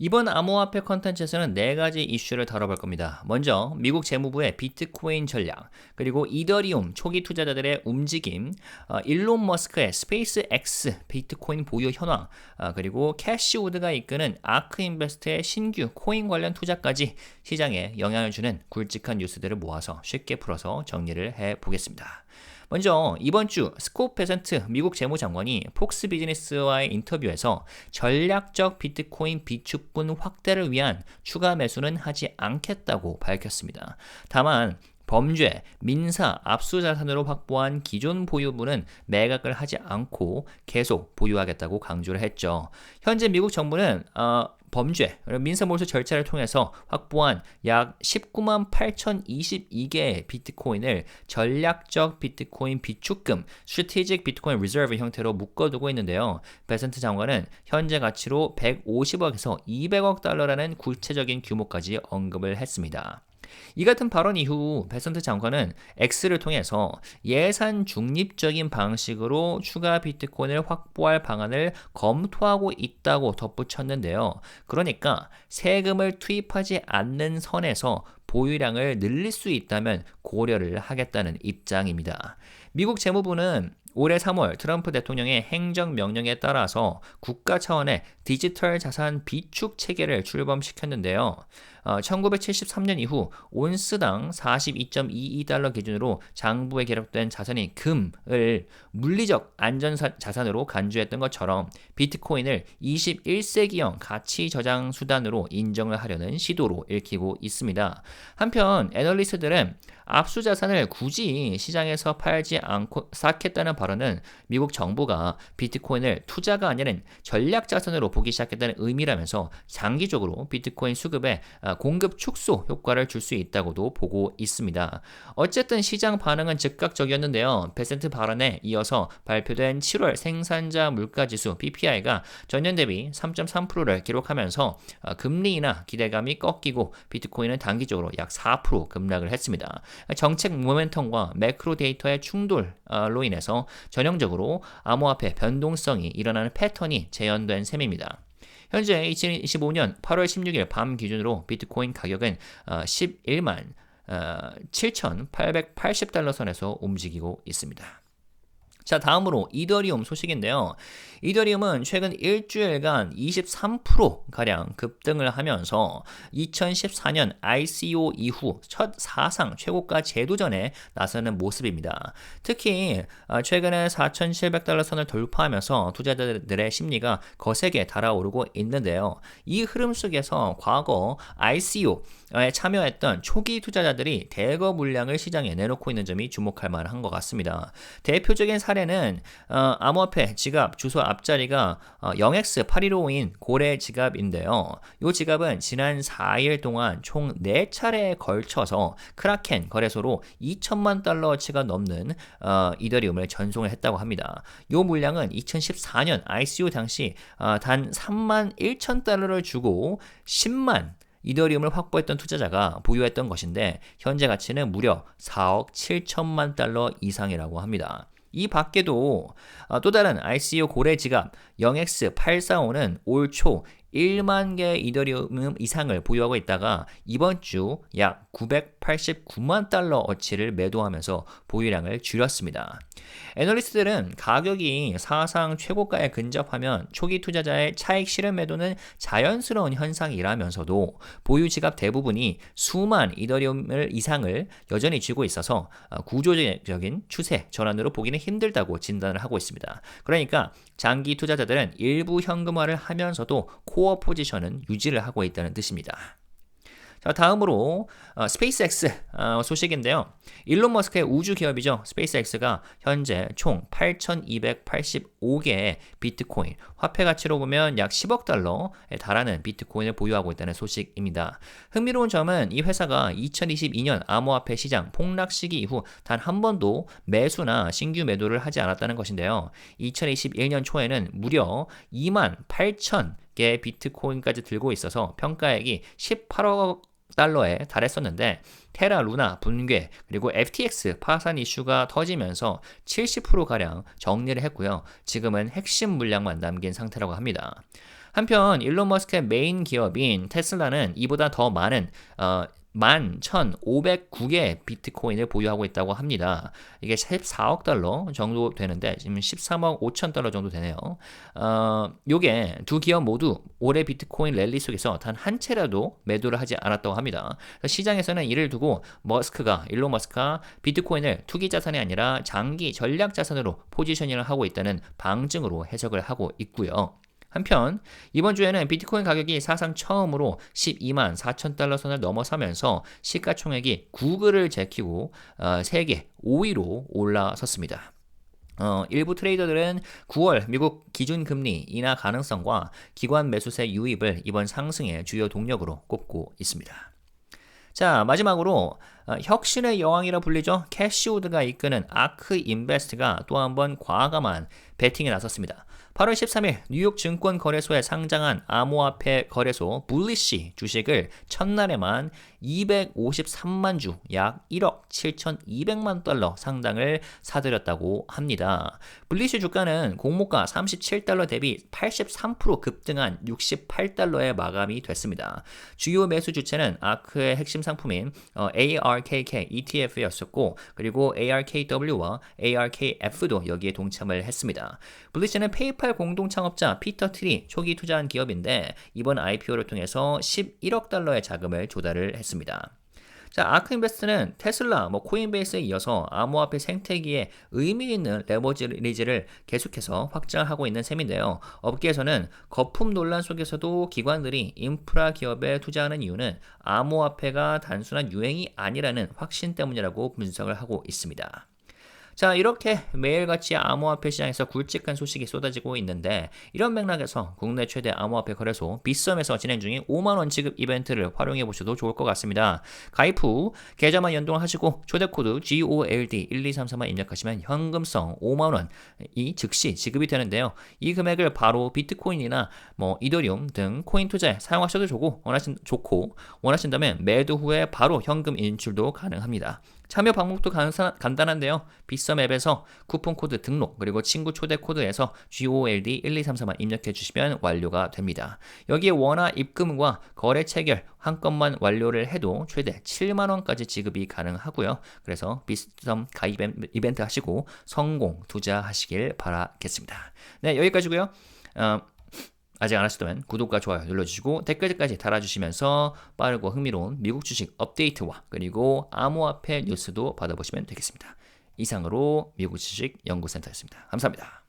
이번 암호화폐 컨텐츠에서는 네 가지 이슈를 다뤄볼 겁니다. 먼저 미국 재무부의 비트코인 전략, 그리고 이더리움 초기 투자자들의 움직임, 어, 일론 머스크의 스페이스 X 비트코인 보유 현황, 어, 그리고 캐시우드가 이끄는 아크 인베스트의 신규 코인 관련 투자까지 시장에 영향을 주는 굵직한 뉴스들을 모아서 쉽게 풀어서 정리를 해 보겠습니다. 먼저 이번 주 스코프 페센트 미국 재무장관이 폭스 비즈니스와의 인터뷰에서 전략적 비트코인 비축분 확대를 위한 추가 매수는 하지 않겠다고 밝혔습니다. 다만 범죄, 민사, 압수자산으로 확보한 기존 보유분은 매각을 하지 않고 계속 보유하겠다고 강조를 했죠. 현재 미국 정부는 어, 범죄, 민사몰수 절차를 통해서 확보한 약 19만 8,022개의 비트코인을 전략적 비트코인 비축금, strategic 비트코인 리저브 형태로 묶어두고 있는데요. 베센트 장관은 현재 가치로 150억에서 200억 달러라는 구체적인 규모까지 언급을 했습니다. 이 같은 발언 이후 베선트 장관은 X를 통해서 예산 중립적인 방식으로 추가 비트코인을 확보할 방안을 검토하고 있다고 덧붙였는데요. 그러니까 세금을 투입하지 않는 선에서 보유량을 늘릴 수 있다면 고려를 하겠다는 입장입니다. 미국 재무부는 올해 3월 트럼프 대통령의 행정 명령에 따라서 국가 차원의 디지털 자산 비축 체계를 출범시켰는데요. 어, 1973년 이후 온스당 42.22달러 기준으로 장부에 기록된 자산인 금을 물리적 안전 자산으로 간주했던 것처럼 비트코인을 21세기형 가치 저장 수단으로 인정을 하려는 시도로 읽히고 있습니다. 한편 애널리스트들은 압수 자산을 굳이 시장에서 팔지 않고 쌓겠다는 발언은 미국 정부가 비트코인을 투자가 아니라 전략 자산으로 보기 시작했다는 의미라면서 장기적으로 비트코인 수급에 아, 공급 축소 효과를 줄 수 있다고도 보고 있습니다. 어쨌든 시장 반응은 즉각적이었는데요. 베센트 발언에 이어서 발표된 7월 생산자 물가지수 PPI가 전년 대비 3.3%를 기록하면서 아, 금리 나 기대감이 꺾이고 비트코인은 단기적으로 약 4% 급락을 했습니다. 정책 모멘텀과 매크로 데이터의 충돌로 인해서 전형적으로 암호화폐 변동성이 일어나는 패턴이 재현된 셈입니다. 현재 2025년 8월 16일 밤 기준으로 비트코인 가격은 11만 어, 7,880달러 어, 선에서 움직이고 있습니다. 자, 다음으로 이더리움 소식인데요. 이더리움은 최근 일주일간 23%가량 급등을 하면서 2014년 ICO 이후 첫 사상 최고가 재도전에 나서는 모습입니다. 특히 아, 최근에 4,700달러 선을 돌파하면서 투자자들의 심리가 거세게 달아오르고 있는데요. 이 흐름 속에서 과거 ICO에 참여했던 초기 투자자들이 대거 물량을 시장에 내놓고 있는 점이 주목할 만한 것 같습니다. 대표적인 사례 사례는 어, 암호화폐 지갑 주소 앞자리가 어, 0x815인 고래 지갑인데요. 이 지갑은 지난 4일 동안 총 4차례에 걸쳐서 크라켄 거래소로 2천만 달러치가 넘는 어, 이더리움을 전송을 했다고 합니다. 이 물량은 2014년 ICO 당시 어, 단 3만 1천 달러를 주고 10만 이더리움을 확보했던 투자자가 보유했던 것인데 현재 가치는 무려 4억 7천만 달러 이상이라고 합니다. 이 밖에도 어, 또 다른 ICO 고래 지갑 0x845는 올 초 1만 개 이더리움 이상을 보유하고 있다가 이번 주 약 989만 달러 어치를 매도하면서 보유량을 줄였습니다. 애널리스트들은 가격이 사상 최고가에 근접하면 초기 투자자의 차익 실현 매도는 자연스러운 현상이라면서도 보유 지갑 대부분이 수만 이더리움을 이상을 여전히 쥐고 있어서 어, 구조적인 추세 전환으로 보기는 힘들다고 진단을 하고 있습니다. 그러니까 장기 투자자들은 일부 현금화를 하면서도 코어 포지션은 유지를 하고 있다는 뜻입니다. 자, 다음으로 어, 스페이스X 어, 소식인데요. 일론 머스크의 우주 기업이죠. 스페이스X가 현재 총 8,285개의 비트코인, 화폐 가치로 보면 약 10억 달러에 달하는 비트코인을 보유하고 있다는 소식입니다. 흥미로운 점은 이 회사가 2022년 암호화폐 시장 폭락 시기 이후 단 한 번도 매수나 신규 매도를 하지 않았다는 것인데요. 2021년 초에는 무려 2만 8천 개 비트코인까지 들고 있어서 평가액이 18억 달러에 달했었는데 테라 루나 붕괴 그리고 FTX 파산 이슈가 터지면서 70%가량 정리를 했고요. 지금은 핵심 물량만 남긴 상태라고 합니다. 한편 일론 머스크의 메인 기업인 테슬라는 이보다 더 많은 어, 11,509개의 비트코인을 보유하고 있다고 합니다. 이게 14억 달러 정도 되는데 지금 13억 5천 달러 정도 되네요. 어, 요게 두 기업 모두 올해 비트코인 랠리 속에서 단 한 채라도 매도를 하지 않았다고 합니다. 시장에서는 이를 두고 머스크가 일론 머스크가 비트코인을 투기 자산이 아니라 장기 전략 자산으로 포지셔닝을 하고 있다는 방증으로 해석을 하고 있고요. 한편 이번 주에는 비트코인 가격이 사상 처음으로 12만 4천 달러 선을 넘어서면서 시가총액이 구글을 제키고 어, 세계 5위로 올라섰습니다. 어, 일부 트레이더들은 9월 미국 기준금리 인하 가능성과 기관 매수세 유입을 이번 상승의 주요 동력으로 꼽고 있습니다. 자, 마지막으로 어, 혁신의 여왕이라 불리죠. 캐시우드가 이끄는 아크 인베스트가 또 한 번 과감한 베팅에 나섰습니다. 8월 13일 뉴욕 증권거래소에 상장한 암호화폐 거래소 블리시 주식을 첫날에만 253만 주, 약 1억 7,200만 달러 상당을 사들였다고 합니다. 블리시 주가는 공모가 37달러 대비 83% 급등한 68달러에 마감이 됐습니다. 주요 매수 주체는 아크의 핵심 상품인 ARKK ETF였었고 그리고 ARKW와 ARKF도 여기에 동참을 했습니다. 블리시는 페이팔 공동 창업자 피터 트리 초기 투자한 기업인데 이번 IPO를 통해서 11억 달러의 자금을 조달을 했습니다. 자, 아크인베스트는 테슬라, 뭐 코인베이스에 이어서 암호화폐 생태계에 의미 있는 레버리지를 계속해서 확장하고 있는 셈인데요. 업계에서는 거품 논란 속에서도 기관들이 인프라 기업에 투자하는 이유는 암호화폐가 단순한 유행이 아니라는 확신 때문이라고 분석을 하고 있습니다. 자, 이렇게 매일같이 암호화폐 시장에서 굵직한 소식이 쏟아지고 있는데 이런 맥락에서 국내 최대 암호화폐 거래소 빗썸에서 진행 중인 5만 원 지급 이벤트를 활용해 보셔도 좋을 것 같습니다. 가입 후 계좌만 연동하시고 초대 코드 GOLD1233만 입력하시면 현금성 5만 원이 즉시 지급이 되는데요. 이 금액을 바로 비트코인이나 뭐 이더리움 등 코인 투자에 사용하셔도 좋고 원하신, 좋고 원하신다면 매도 후에 바로 현금 인출도 가능합니다. 참여 방법도 간단한데요. 빗썸 앱에서 쿠폰 코드 등록 그리고 친구 초대 코드에서 GOLD 1233만 입력해 주시면 완료가 됩니다. 여기에 원화 입금과 거래 체결 한 건만 완료를 해도 최대 7만 원까지 지급이 가능하고요. 그래서 빗썸 가입 이벤트 하시고 성공 투자하시길 바라겠습니다. 네, 여기까지고요. 어, 아직 안 하셨다면 구독과 좋아요 눌러주시고 댓글까지 달아주시면서 빠르고 흥미로운 미국 주식 업데이트와 그리고 암호화폐 뉴스도 받아보시면 되겠습니다. 이상으로 미국 주식 연구센터였습니다. 감사합니다.